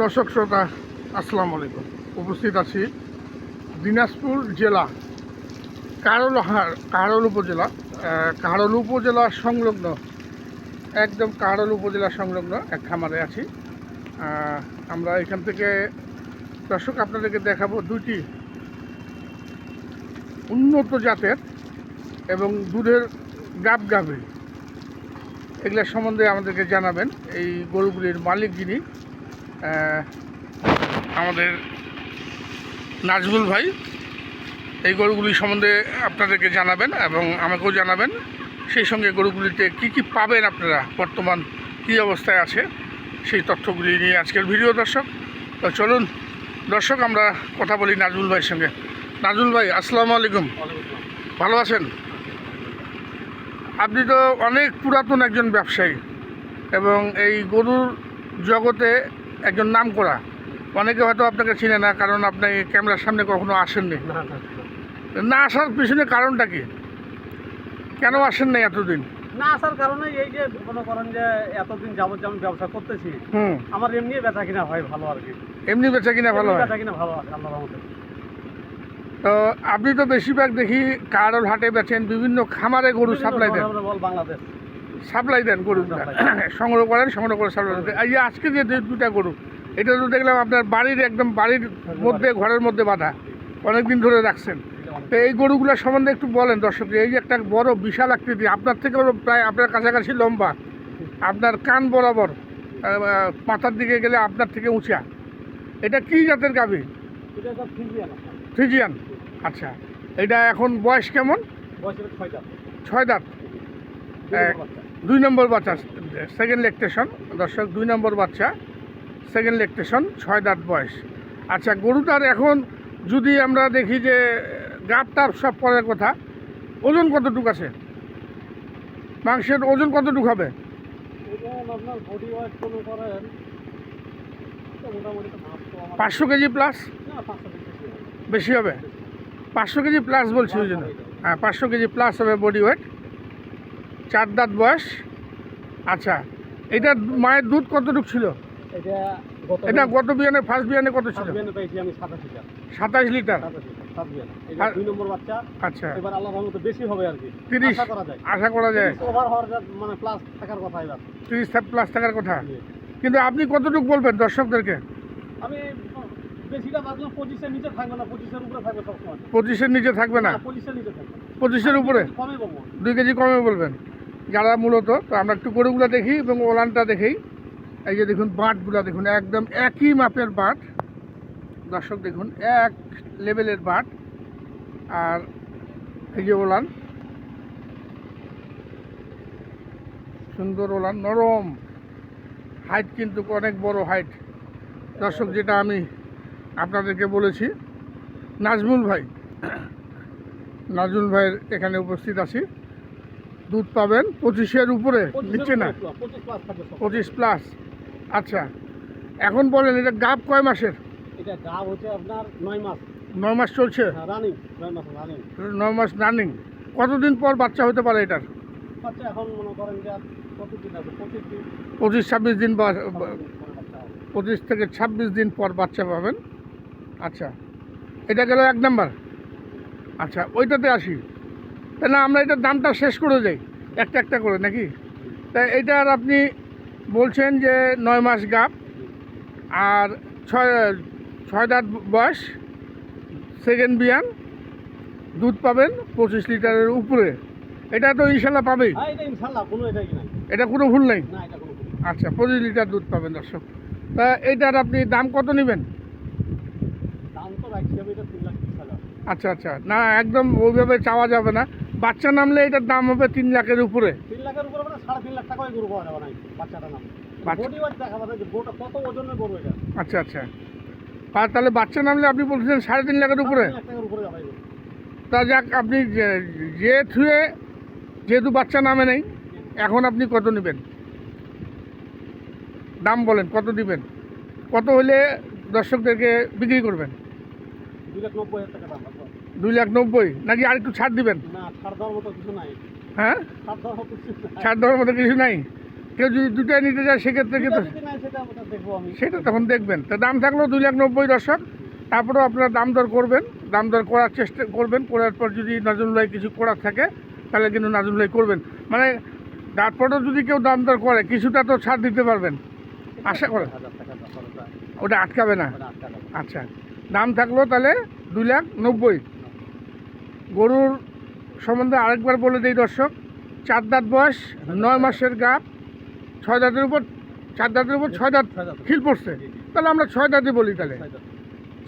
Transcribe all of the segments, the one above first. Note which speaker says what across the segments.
Speaker 1: দর্শক শ্রোতা, আসসালামু আলাইকুম। উপস্থিত আছি দিনাজপুর জেলা কারল কারল উপজেলা কারল উপজেলা সংলগ্ন, একদম কারল উপজেলা সংলগ্ন এক খামারে আছি। আমরা এখান থেকে দর্শক আপনাদেরকে দেখাবো দুটি উন্নত জাতের এবং দুধের গাব গাভী। এগুলোর সম্বন্ধে আমাদেরকে জানাবেন। এই গরুগুলির মালিক যিনি আমাদের নাজমুল ভাই, এই গরুগুলি সম্বন্ধে আপনাদেরকে জানাবেন এবং আমাকেও জানাবেন। সেই সঙ্গে গরুগুলিতে কি কি পাবেন আপনারা? বর্তমান কী অবস্থায় আছে? সেই তথ্যগুলি নিয়ে আজকের ভিডিও, দর্শক। তো চলুন, দর্শক, আমরা কথা বলি নাজমুল ভাইয়ের সঙ্গে। নাজমুল ভাই, আসসালামু আলাইকুম। ভালো আছেন? আপনি তো অনেক পুরাতন একজন ব্যবসায়ী এবং এই গরুর জগতে একজন নাম করা। অনেকে হয়তো আপনাকে চিনে না কারণ আপনি ক্যামেরার সামনে কখনো আসেননি। না আসার পিছনে কারণটা কি? কেন আসেন না এতদিন?
Speaker 2: না আসার কারণে এই যে মনে করেন যে এতদিন যাবত যেমন ব্যবসা করতেছি আমার এমনি বেচা কিনা হয় ভালো আর কি।
Speaker 1: এমনি বেচা কিনা ভালো
Speaker 2: বেচা কিনা ভালো আছে রহমতে।
Speaker 1: তো আপনি তো বেশিরভাগ দেখি কারল হাটে বেচেন বিভিন্ন খামারে গরু সাপ্লাই দেন।
Speaker 2: বল বাংলাদেশ।
Speaker 1: সাপ্লাই দেন গরুগুলা সংগ্রহ করেন সংগ্রহ করে সাপ্লাই দেন। এই যে আজকে যে দুটা গরু এটা তো দেখলাম আপনার বাড়ির একদম বাড়ির মধ্যে ঘরের মধ্যে বাঁধা। অনেক দিন ধরে রাখছেন। তো এই গরুগুলোর সম্বন্ধে একটু বলেন দর্শক এই যে একটা বড় বিশাল আকৃতি আপনার থেকে প্রায় আপনার কাছাকাছি লম্বা। আপনার কান বরাবর মাথার দিকে গেলে আপনার থেকে উঁচা। এটা কি জাতের
Speaker 2: সব ফিজিয়ান
Speaker 1: ফ্রিজিয়ান আচ্ছা। এটা এখন বয়স কেমন?
Speaker 2: ছয়টা
Speaker 1: ছয় দাঁত। দুই নম্বর বাচ্চা সেকেন্ড লেকটেশন দর্শক দুই নম্বর বাচ্চা সেকেন্ড লেকটেশন ছয় দাঁত বয়স। আচ্ছা গরুটার এখন যদি আমরা দেখি যে গাপ টাপ সব পরের কথা ওজন কতটুকু আছে? মাংসের ওজন কতটুকু হবে? পাঁচশো কেজি প্লাস।
Speaker 2: বেশি হবে।
Speaker 1: পাঁচশো কেজি প্লাস বলছি ওই জন্য। হ্যাঁ পাঁচশো কেজি প্লাস হবে বডি ওয়েট চার দাঁত বয়স। আচ্ছা এটা মায়ের দুধ কতটুকু ছিল?
Speaker 2: এটা গত
Speaker 1: বিয়ানে ফার্স্ট বিয়ানে কত ছিল?
Speaker 2: আমি সাতাশ লিটার।
Speaker 1: আচ্ছা।
Speaker 2: এবার আল্লাহ রহমতে বেশি হবে আর কি।
Speaker 1: তিরিশ
Speaker 2: আশা করা যায়।
Speaker 1: আশা করা যায়।
Speaker 2: ওভার হওয়ার মানে প্লাস থাকার কথা এবার।
Speaker 1: তিরিশ প্লাস টাকার কথা। কিন্তু আপনি কতটুকু বলবেন দর্শকদেরকে?
Speaker 2: আমি পঁচিশের নিচে থাকবে না পঁচিশের উপরে
Speaker 1: দুই কেজি কমে বলবেন? যারা মূলত। তো আমরা একটু গরুগুলো দেখি এবং ওলানটা দেখি এই যে দেখুন বাঁটগুলো দেখুন, একদম একই মাপের বাঁট দর্শক দেখুন, এক লেভেলের বাঁট আর এই যে ওলান। সুন্দর ওলান, নরম। হাইট কিন্তু অনেক বড় হাইট দর্শক, যেটা আমি আপনাদেরকে বলেছি, নাজমুল ভাই, নাজমুল ভাইয়ের এখানে উপস্থিত আছি। দুধ পাবেন পঁচিশের উপরে নিচ্ছে না?
Speaker 2: পঁচিশ প্লাস
Speaker 1: আচ্ছা এখন বলেন এটা গাব কয় মাসের?
Speaker 2: এটা গাব হচ্ছে আপনার নয় মাস।
Speaker 1: নয় মাস চলছে?
Speaker 2: রানিং নয় মাস রানিং
Speaker 1: নয় মাস রানিং কতদিন পর বাচ্চা হতে পারে এটার?
Speaker 2: বাচ্চা এখন মনে করেন যে আর কতদিন আছে পঁচিশ
Speaker 1: ছাব্বিশ দিন। পঁচিশ থেকে ছাব্বিশ দিন পর বাচ্চা পাবেন। আচ্ছা এটা গেল এক নাম্বার। আচ্ছা ওইটাতে আসি। তাহলে আমরা এটার দামটা শেষ করে যাই একটা একটা করে নাকি? তা এটার আপনি বলছেন যে নয় মাস গাপ আর ছয় ছয় দাঁত বয়স সেকেন্ড বিয়ান দুধ পাবেন পঁচিশ লিটারের উপরে। এটা তো ইনশাল্লাহ পাবেই।
Speaker 2: হ্যাঁ এটা কোনো
Speaker 1: ভুল নেই। আচ্ছা পঁচিশ লিটার দুধ পাবেন দর্শক। তা এইটার আপনি দাম কত নেবেন? আচ্ছা আচ্ছা। না একদম ওইভাবে চাওয়া যাবে না। বাচ্চা নামলে এটার দাম হবে তিন লাখের উপরে।
Speaker 2: তিন লাখের উপরে মানে সাড়ে তিন লাখ গরু পাওয়া যাবে না বাচ্চাটা নাম।
Speaker 1: আচ্ছা আচ্ছা। আর তাহলে বাচ্চা নামলে আপনি বলছেন সাড়ে তিন লাখের উপরে। তা যাক আপনি যে- থুয়ে যেহেতু বাচ্চা নামে নেই এখন আপনি কত নেবেন? দাম বলেন কত দিবেন? কত হলে দর্শকদেরকে বিক্রি করবেন?
Speaker 2: দুই লাখ নব্বই হাজার টাকা।
Speaker 1: দুই লাখ নব্বই নাকি আর একটু ছাড় দিবেন হ্যাঁ?
Speaker 2: ছাড় দেওয়ার মতো কিছু নাই।
Speaker 1: কেউ যদি দুটাই নিতে চায় সেক্ষেত্রে কিন্তু
Speaker 2: সেটা
Speaker 1: তখন দেখবেন। তো দাম থাকল দুই লাখ নব্বই দর্শক। তারপরেও আপনারা দাম দর করবেন। দাম দর করার চেষ্টা করবেন। করার পর যদি নাজুল্লাহ কিছু করার থাকে তাহলে কিন্তু নাজুল্লাহ করবেন। মানে তারপরেও যদি কেউ দাম দর করে কিছুটা তো ছাড় দিতে পারবেন। আশা
Speaker 2: টাকা
Speaker 1: ওটা আটকাবে না। আচ্ছা। দাম থাকল তাহলে দুই লাখ নব্বই। গরুর সম্বন্ধে আরেকবার বলে দিই দর্শক চার দাঁত বয়স নয় মাসের গাপ ছয় দাঁতের উপর চার দাঁতের উপর ছয় দাঁত খিল পড়ছে। তাহলে আমরা ছয় দাঁতই বলি তাহলে।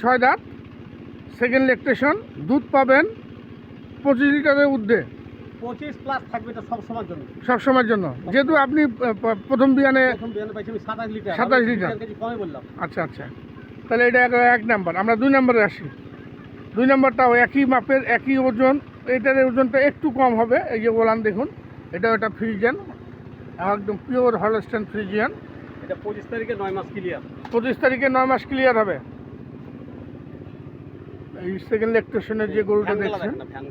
Speaker 2: ছয় দাঁত।
Speaker 1: সেকেন্ড লেকটেশন দুধ পাবেন পঁচিশ লিটারের ঊর্ধ্বে।
Speaker 2: পঁচিশ প্লাস থাকবে এটা সব সময়ের জন্য।
Speaker 1: সব সময়ের জন্য। যেহেতু আপনি প্রথম বিয়ানে
Speaker 2: সাতাশ লিটার।
Speaker 1: 27
Speaker 2: আমি
Speaker 1: লিটার। আচ্ছা আচ্ছা। তাহলে এটা এক নাম্বার আমরা দুই নম্বরে আসি। দুই নম্বরটাও একই মাপের একই ওজন এটার ওজনটা একটু কম হবে এই যে বলান দেখুন এটা একটা ফ্রিজিয়ান একদম পিওর হলস্টেন ফ্রিজিয়ান।
Speaker 2: এটা পঁচিশ তারিখে নয় মাস ক্লিয়ার
Speaker 1: পঁচিশ তারিখে নয় মাস ক্লিয়ার হবে। এই সেকেন্ড লেকটেশনের যে গরুটা দেখছেন
Speaker 2: দেখেন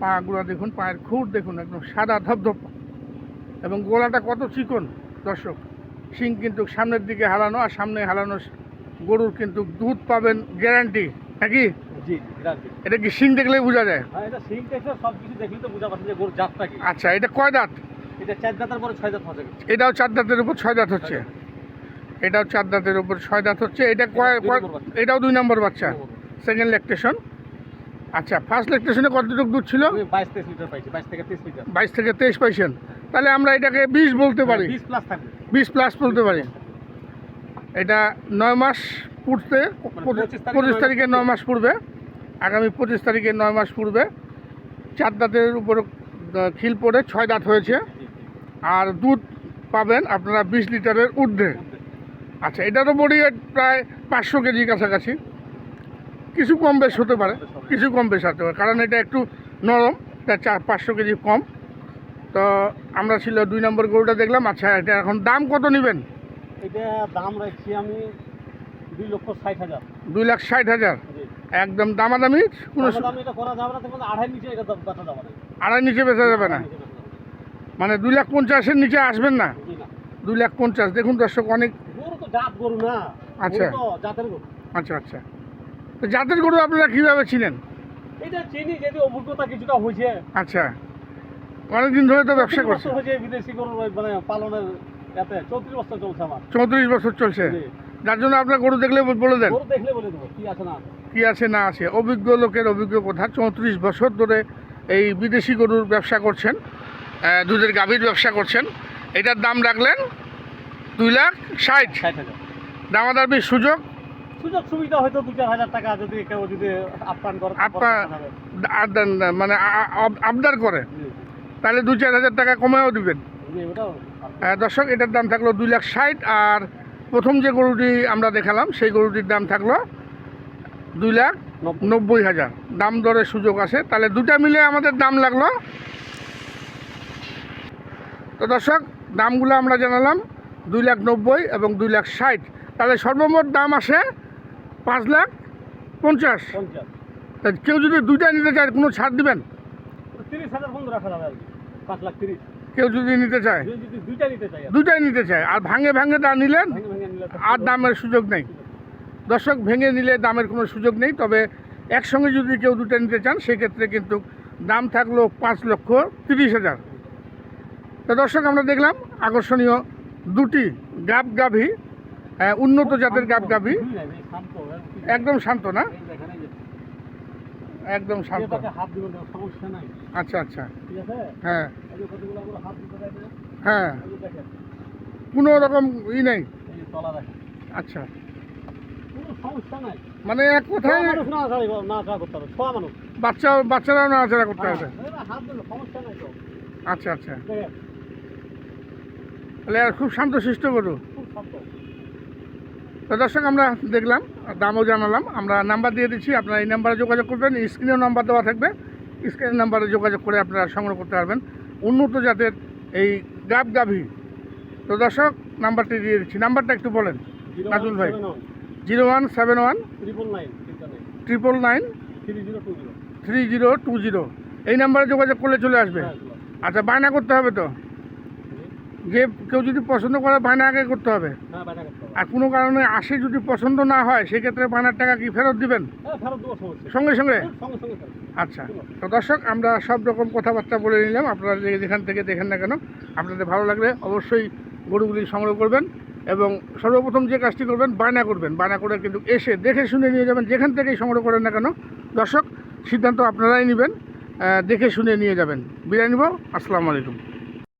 Speaker 1: পাগুলো দেখুন পায়ের খুঁট দেখুন একদম সাদা ধপধপ। এবং গোলাটা কত চিকন দর্শক শিং কিন্তু সামনের দিকে হারানো আর সামনে হারানো গরুর কিন্তু দুধ পাবেন গ্যারান্টি নাকি?
Speaker 2: জি
Speaker 1: এটা কি বোঝা যায়?
Speaker 2: হ্যাঁ এটা সিং টেস্টে সব কিছু দেখলে তো বোঝা পাচ্ছে যে গরুর জাতটা কি।
Speaker 1: আচ্ছা এটা কয় দাঁত?
Speaker 2: এটা চার দাঁতের পরে ছয় দাঁত হবে
Speaker 1: এটাও চার দাঁতের উপর ছয় দাঁত হচ্ছে। এটাও চার দাঁতের উপর ছয় দাঁত হচ্ছে। এটা কয়। এটাও দুই নম্বর বাচ্চা? সেকেন্ড লেকটেশন আচ্ছা ফার্স্ট লেকটেশনে কতটুকু দুধ ছিল?
Speaker 2: বাইশ তেইশ লিটার পাইছি বাইশ থেকে তেইশ লিটার।
Speaker 1: বাইশ থেকে তেইশ পাইছেন। তাহলে আমরা এটাকে বিশ বলতে পারি।
Speaker 2: বিশ প্লাস থাকবে।
Speaker 1: বিশ প্লাস বলতে পারি। এটা নয় মাস পূর্তে
Speaker 2: 25 তারিখে
Speaker 1: পঁচিশ তারিখে নয় মাস পূর্বে আগামী পঁচিশ তারিখে নয় মাস পূর্বে চার দাঁতের উপর খিল পড়ে ছয় দাঁত হয়েছে। আর দুধ পাবেন আপনারা বিশ লিটারের ঊর্ধ্বে। আচ্ছা এটারও বডি প্রায় পাঁচশো কেজি কাছাকাছি। কিছু কম বেশ হতে পারে কিছু কম বেশ হতে পারে। কারণ এটা একটু নরম এটা চার পাঁচশো কেজি কম। তো আমরা ছিল দুই নম্বর গরুটা দেখলাম। আচ্ছা এটা এখন দাম কত নেবেন?
Speaker 2: এটা দাম রাখছি আমি দুই লক্ষ ষাট হাজার।
Speaker 1: দুই লাখ ষাট হাজার। একদম দামাদামি? কোনো
Speaker 2: দাম দাম এটা করা যাবে না আড়াই নিচে এটা দাম যাবে না?
Speaker 1: আড়াই নিচে বেচা যাবে না। মানে দুই লাখ পঞ্চাশের নিচে আসবেন না। দুই লাখ পঞ্চাশ। দেখুন দর্শক অনেক
Speaker 2: গরু তো জাত গরু না।
Speaker 1: আচ্ছা।
Speaker 2: গরু জাতের গরু।
Speaker 1: আচ্ছা আচ্ছা। তো জাতের গরু আপনারা কীভাবে ছিলেন?
Speaker 2: এটা চিনি যদি অভিজ্ঞতা কিছুটা হয়েছে।
Speaker 1: আচ্ছা। অনেকদিন ধরে তো ব্যবসা করছে
Speaker 2: বিদেশি ওই মানে পালনের চৌত্রিশ বছর চলছে আমার।
Speaker 1: চৌত্রিশ বছর চলছে। যার জন্য আপনার গরু দেখলে বলে দেন।
Speaker 2: গরু দেখলে বলে দেবো কি আছে না আছে।
Speaker 1: কি আছে না আছে। অভিজ্ঞ লোকের অভিজ্ঞ কথা চৌত্রিশ বছর ধরে এই বিদেশি গরুর ব্যবসা করছেন দুধের গাভীর ব্যবসা করছেন। এটার দাম রাখলেন দুই লাখ ষাট।
Speaker 2: হাজার।
Speaker 1: সুযোগ?
Speaker 2: সুযোগ সুবিধা হয়তো দু চার হাজার টাকা যদি কেউ করে
Speaker 1: মানে আবদার করে। তাহলে দু চার হাজার টাকা কমেও দিবেন। দর্শক এটার দাম থাকল দুই লাখ ষাট আর প্রথম যে গরুটি আমরা দেখালাম সেই গরুটির দাম থাকল দুই লাখ
Speaker 2: নব্বই।
Speaker 1: হাজার। দাম দরের সুযোগ আছে। তাহলে দুটা মিলে আমাদের দাম লাগল। তো দর্শক দামগুলো আমরা জানালাম দুই লাখ নব্বই এবং দুই লাখ ষাট। তাহলে সর্বমোট দাম আসে পাঁচ লাখ পঞ্চাশ। কেউ যদি দুইটা নিতে চায় কোনো ছাড় দিবেন?
Speaker 2: তিরিশ হাজার রাখা যাবে পাঁচ লাখ তিরিশ।
Speaker 1: কেউ যদি নিতে চায়?
Speaker 2: যদি যদি নিতে
Speaker 1: চায় আর ভাঙে ভাঙে দা নিলেন? আর দামের সুযোগ নেই। দর্শক ভেঙে নিলে দামের কোনো সুযোগ নেই তবে একসঙ্গে যদি কেউ দুটো নিতে চান সেক্ষেত্রে কিন্তু দাম থাকল পাঁচ লক্ষ তিরিশ হাজার। তো দর্শক আমরা দেখলাম আকর্ষণীয় দুটি গাব গাভী উন্নত জাতের গাব গাভী
Speaker 2: কিছু-
Speaker 1: একদম শান্ত না? একদম শান্ত।
Speaker 2: হাত দিবেন না, সমস্যা নাই।
Speaker 1: আচ্ছা আচ্ছা।
Speaker 2: ঠিক আছে?
Speaker 1: হ্যাঁ।
Speaker 2: করে হাত দিতে
Speaker 1: হ্যাঁ। কোনো রকম ই নেই? আচ্ছা। মানে এক কথায়
Speaker 2: হবে
Speaker 1: বাচ্চা বাচ্চারাও নাড়াচাড়া করতে হবে।
Speaker 2: হ্যাঁ, তো।
Speaker 1: আচ্ছা আচ্ছা। তাহলে আর খুব শান্তশিষ্ট গরু।
Speaker 2: খুব শান্ত।
Speaker 1: তো দর্শক আমরা দেখলাম দামও জানালাম। আমরা নাম্বার দিয়ে দিচ্ছি আপনারা এই নাম্বারে যোগাযোগ করবেন স্ক্রিনেও নাম্বার দেওয়া থাকবে। স্ক্রিনের নাম্বারে যোগাযোগ করে আপনারা সংগ্রহ করতে পারবেন। উন্নত জাতের এই গাব গাভী। তো দর্শক নাম্বারটি দিয়ে দিচ্ছি। নাম্বারটা একটু বলেন নাজমুল ভাই। Zero one seven one
Speaker 2: triple nine three zero two zero.
Speaker 1: এই নাম্বারে যোগাযোগ করলে চলে আসবে।
Speaker 2: হ্যাঁ,
Speaker 1: আচ্ছা বায়না করতে হবে তো? যে কেউ যদি পছন্দ করে বায়না আগে করতে হবে।
Speaker 2: হ্যাঁ
Speaker 1: আর কোনো কারণে আসে যদি পছন্দ না হয় সেক্ষেত্রে বায়নার টাকা কি ফেরত দিবেন?
Speaker 2: হ্যাঁ
Speaker 1: সঙ্গে সঙ্গে?
Speaker 2: ফেরত
Speaker 1: আচ্ছা তো দর্শক আমরা সব রকম কথাবার্তা বলে নিলাম। আপনারা যেখান থেকে দেখেন না কেন আপনাদের ভালো লাগলে অবশ্যই গরুগুলি সংগ্রহ করবেন এবং সর্বপ্রথম যে কাজটি করবেন বায়না করবেন। বায়না করে কিন্তু এসে দেখে শুনে নিয়ে যাবেন। যেখান থেকেই সংগ্রহ করেন না কেন দর্শক সিদ্ধান্ত আপনারাই নেবেন দেখে শুনে নিয়ে যাবেন। বিদায় নিব। আসসালামু আলাইকুম।